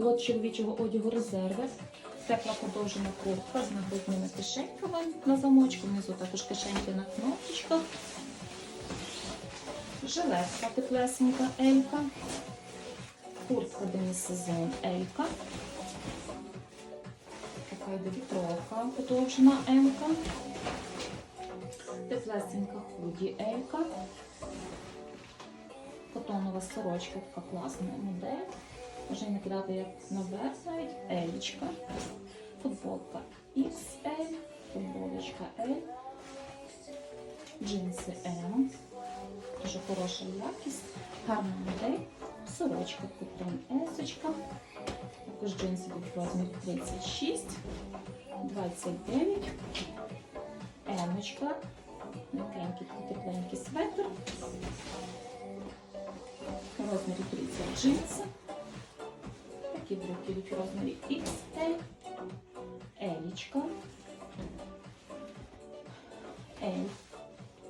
Лот чоловічого одягу резерви. Тепла подовжена куртка з нагрудними кишеньками на замочку. Внизу також кишеньки на кнопочках. Жилетка теплесенька Елька. Куртка демісезон Елька. Така йде подовжена Елька. Теплесенька худі Елька. Котонова сорочка, така класна модель. Може не кидати як наверх навіть Елічка. Футболка XL, футболочка L, джинси M. Дуже хороша якість, гарна модель, сорочка кутон Есочка. Також джинси від розмір 36, 29, Емочка, м'якенький тепленький светр. В розмірі 30 джинси. Такі брюки від розмірі XL. Елічка. Ель.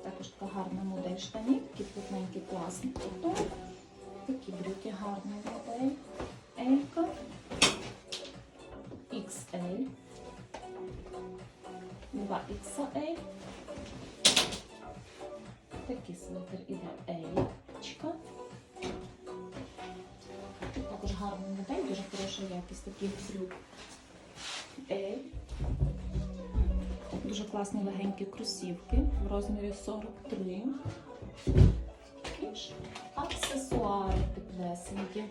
Також така гарна модель штанів, такі плотненькі, класні котон. Такі брюки гарна модель. Елька. XL. 2XL. Такий свитер іде Елічка. Хороша якість таких брюк. Ель. Дуже класні легенькі кросівки в розмірі 43. І аксесуари теплесенькі.